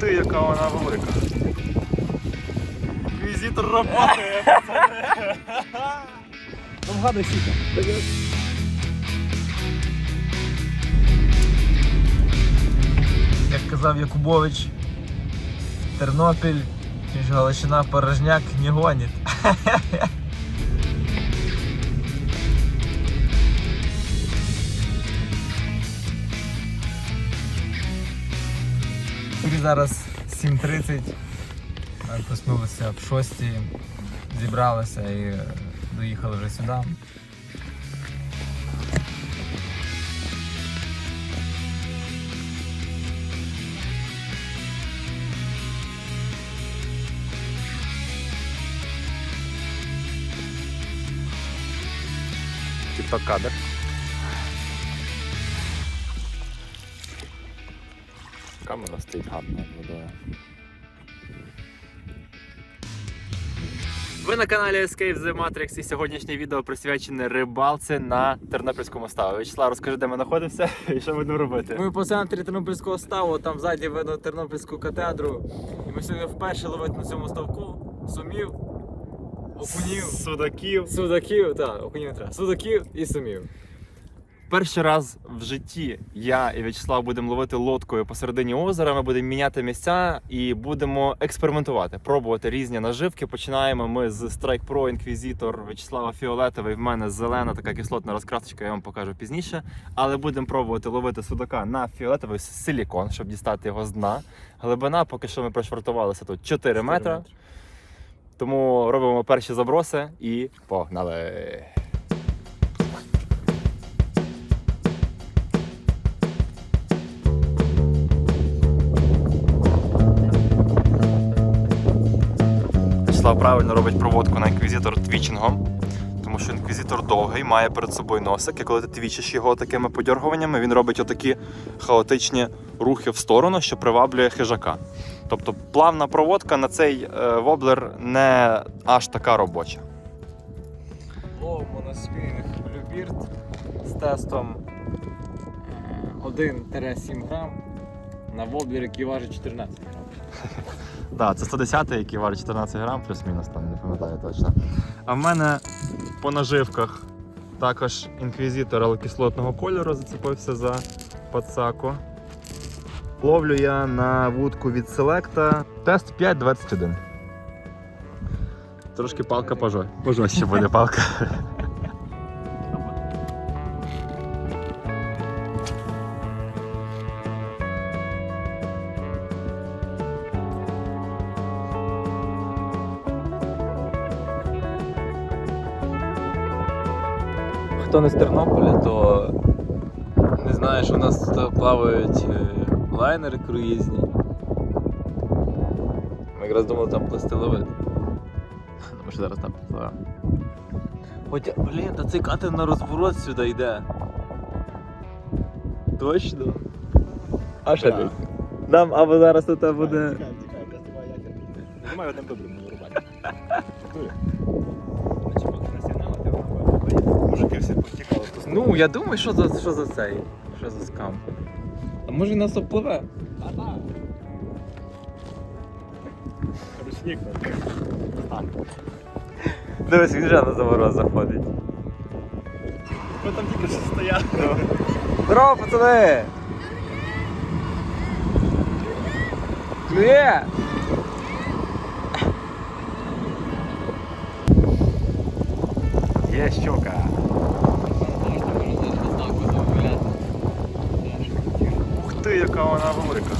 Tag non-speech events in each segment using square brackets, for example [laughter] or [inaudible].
Ти, яка вона велика. Візитор работає, пацани. Ну вгадуй сіка. Як казав Якубович, Тернопіль, Галичина порожняк не гонить. Зараз 7.30. Ми проснулися в 6, зібралися і доїхали вже сюди. Типа кадр. Камера стоїть гарно над водою. Ви на каналі Escape the Matrix і сьогоднішнє відео присвячене рибалці на Тернопільському ставі. Вячеслав, розкажи, де ми знаходимося [laughs] і що будемо робити. Ми по центрі Тернопільського ставу, там ззаді видно Тернопільську катедру. І ми сьогодні вперше ловити на цьому ставку сумів, окунів, Судаків. судаків, так, окунів треба, судаків і сумів. Перший раз в житті я і В'ячеслав будемо ловити лодкою посередині озера. Ми будемо міняти місця і будемо експериментувати, пробувати різні наживки. Починаємо ми з Strike Pro Inquisitor В'ячеслава Фіолетовий. В мене зелена така кислотна розкрасочка, я вам покажу пізніше. Але будемо пробувати ловити судака на фіолетовий силікон, щоб дістати його з дна. Глибина, поки що ми пришвартувалися тут 4 метри. Тому робимо перші заброси і погнали. Вячеслав правильно робить проводку на інквізитор твічингом, тому що інквізитор довгий, має перед собою носик, і коли ти твічиш його такими подьоргуваннями, він робить отакі хаотичні рухи в сторону, що приваблює хижака. Тобто плавна проводка на цей е, воблер не аж така робоча. Ловимо на спінінг Bluebird з тестом е, 1-7 грам на воблер, який важить 14 грам. Так, це 110 який варить 14 грам, плюс-мінус, там не пам'ятаю точно. А в мене по наживках також інквізитор, але кислотного кольору зацепився за пацаку. Ловлю я на вудку від Selecta. Тест 5.21. Трошки палка пожо- пожорстче буде палка. Хто не з Тернополя, то не знає, що у нас тут плавають е, лайнери круїзні. Ми якраз думали там плисти ловити. Ну, Ми ж зараз там попливемо. Хоча, блін, та цей катер на розворот сюди йде. Точно? А що ти? Нам або зараз тут буде. Немає одним добрим не вирубати. Мужики всі повтікали. Ну, я думаю, що за, що за цей? Що за скам? А може він нас обпливе? Ручник. Дивись, він вже на заворот заходить. Ми там тільки що стояли. Здорово, пацани! Клює! Є щука. Ух ти, яка вона велика.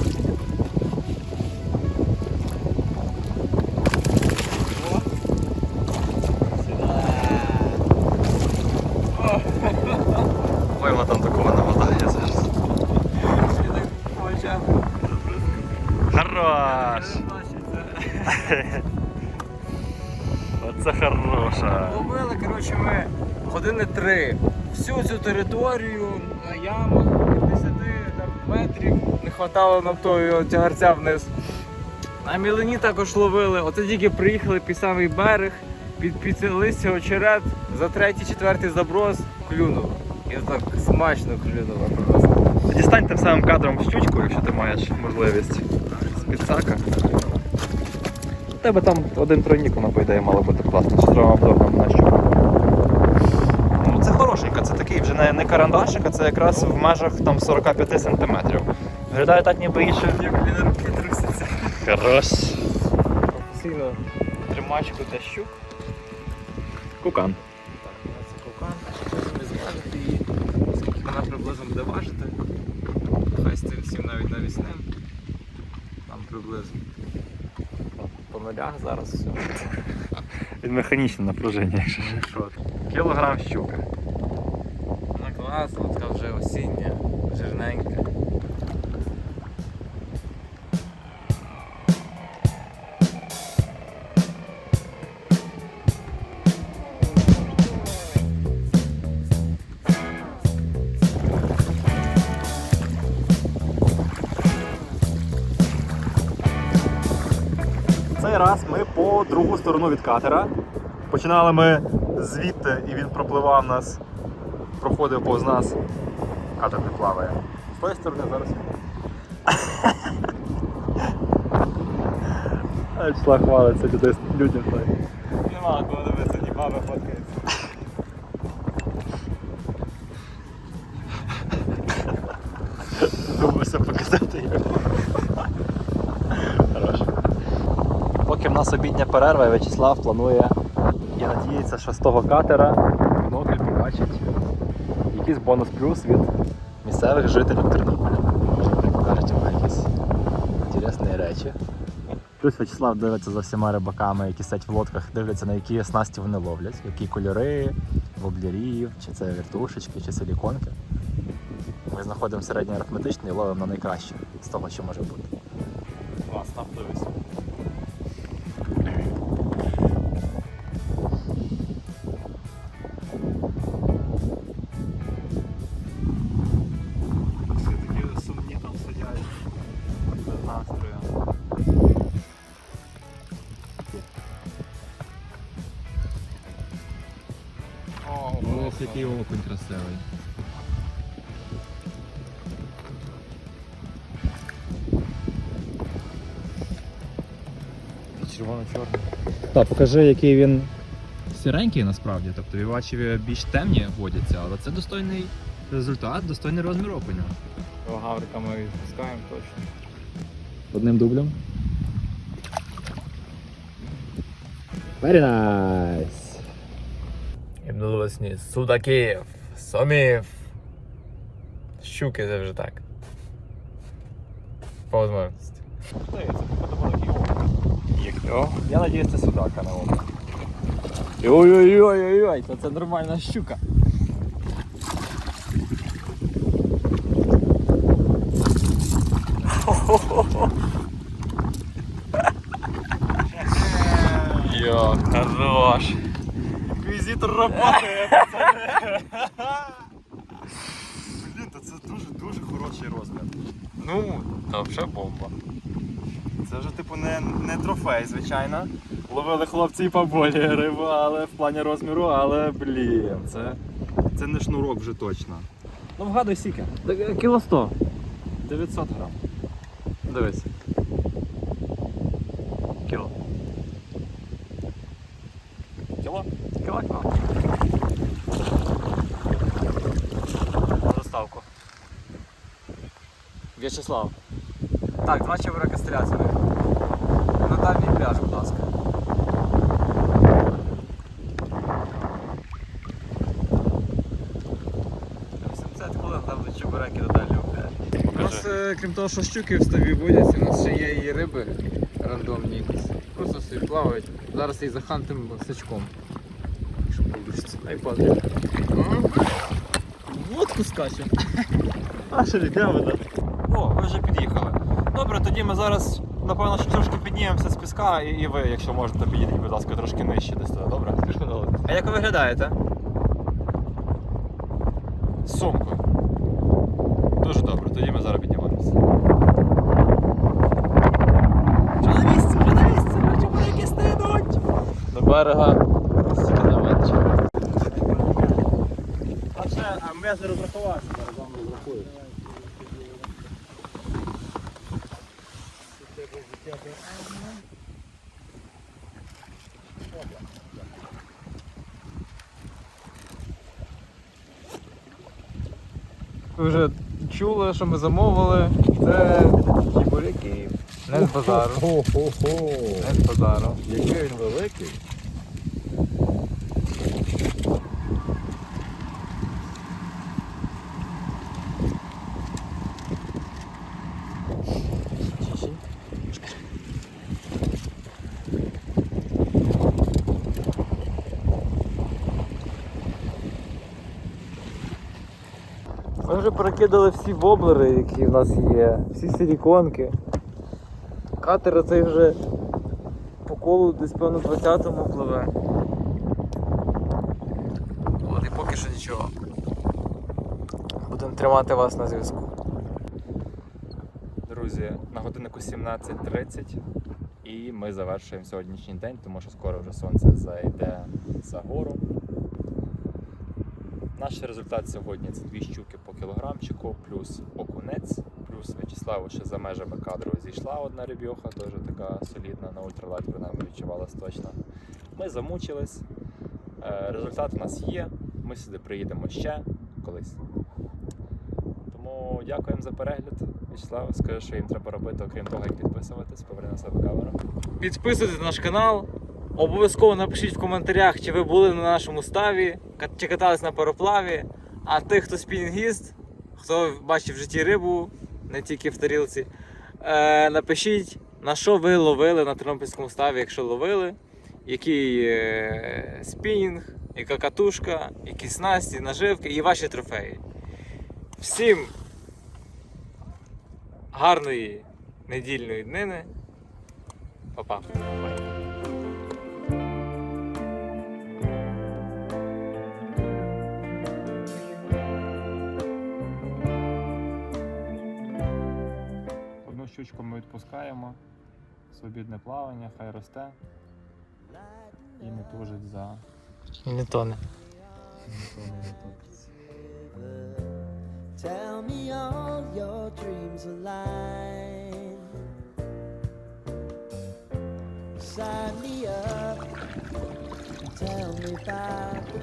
Хорош! Коротше, ми години три. Всю цю територію на ямах 50 там, метрів не хватало нам того тягарця вниз. На мілені також ловили. Оце тільки приїхали під самий берег, під, під листя очерет, за третій, четвертий заброс клюнуло. І так смачно клюнуло просто. Дістань тим самим кадром щучку, якщо ти маєш можливість. підсака. У тебе там один тройнік, воно, по ідеї, мало бути класно. Чи треба обзор на щуку? Ну, це хорошенька, це такий вже не, не карандашик, а це якраз в межах там 45 сантиметрів. Виглядає так, ніби інше. Як він руки трусяться. Хорош. Постійно тримачку та щук. Кукан. Так, це кокан. Зараз ми зважити її. Скільки вона приблизно буде важити. Хай з цим всім навіть навісним. Там приблизно. По нулях зараз все. Від механічне напруження, якщо що. Що? Кілограм щука. Класна, така вже осіння, жирненька. Раз ми по другу сторону від катера. Починали ми звідти, і він пропливав нас, проходив повз нас. Катер не плаває. З тої сторони зараз. А числа хвалиться людей, людям так. Нема кого дивитися, ні баби фоткається. Думався показати його. Поки в нас обідня перерва, В'ячеслав планує і надіється, що з того катера якийсь бонус плюс від місцевих жителів Тернополя. Вони покажуть йому якісь інтересні речі. Плюс В'ячеслав дивиться за всіма рибаками, які сидять в лодках, дивляться на які снасті вони ловлять, які кольори, воблярів, чи це вертушечки, чи силіконки. Ми знаходимо середній арифметичний і ловимо на найкраще з того, що може бути. Клас, там дивись. Окунь. Червоно-чорний. Так, покажи, який він сіренький насправді. Тобто вівачеві більш темні водяться, але це достойний результат, достойний розмір окуня. Гаврика ми відпускаємо точно. Одним дублем. Very nice. І минулосні судаків, сомів. Щуки це вже так. По такий окунь. О, я надіюсь, це судака на. Ой-ой-ой-ой-ой, то це нормальна щука. Йо, хорош. Інквізитор работає, пацани. Блін, та це дуже-дуже хороший розмір. Ну, то вже бомба. Це вже типу не, не трофей, звичайно. Ловили хлопці і поболі рибу, але в плані розміру, але блін, це, це не шнурок вже точно. Ну вгадуй сіки. Кіло сто. 900 грам. Дивись. Кіло. Кіло кіло. На доставку. В'ячеслав. Так, два чебурака з трясиною. На дальній пляж, будь ласка. Вісімдесят хвилин там до чебураки до дальнього пляжу. У нас, е, крім того, що щуки в ставі водяться, у нас ще є і риби рандомні якісь. Просто собі плавають. Зараз їх захантимо сачком. Якщо вийде. Ай падає. Водку скаче. А що йдемо, так? О, ви вже під'їхали. Добре, тоді ми зараз, напевно, що трошки піднімемося з піска, і, і ви, якщо можете, підійдіть, будь ласка, трошки нижче десь туди, добре? А як ви виглядаєте? З сумкою. Дуже добре, тоді ми зараз піднімаємося. Вже на місці, вже на місці, бачу, які стинуть. До берега стільки. А це, а ми не розрахувався, зараз вам розрахую. Ви вже чули, що ми замовили. Це чебуряки. Не з базару. Не з базару. Який він великий. Ми вже перекидали всі воблери, які в нас є, всі силіконки. Катер цей вже по колу десь певно 20-му пливе. От і поки що нічого. Будемо тримати вас на зв'язку. Друзі, на годиннику 17.30 і ми завершуємо сьогоднішній день, тому що скоро вже сонце зайде за гору. Наш результат сьогодні це дві щуки по кілограмчику, плюс окунець, плюс В'ячеславу ще за межами кадру зійшла одна рибьоха, теж така солідна на ультралайт, принаймні відчувалась точно. Ми замучились. Е, Результат у нас є. Ми сюди приїдемо ще колись. Тому дякуємо за перегляд. Вячеслав, скажи, що їм треба робити, окрім того, як підписуватись, поверни на себе камеру. Підписуйтесь на наш канал. Обов'язково напишіть в коментарях, чи ви були на нашому ставі, чи катались на пароплаві. А тих, хто спінінгіст, хто бачив в житті рибу, не тільки в тарілці, е, напишіть, на що ви ловили на Тернопільському ставі, якщо ловили, який е, спінінг, яка катушка, які снасті, наживки і ваші трофеї. Всім гарної недільної днини. Па-па. Одну щучку ми відпускаємо. Свобідне плавання, хай росте. І не тужить за не тоне. Tell me all your dreams align. Sign me up. Tell me about the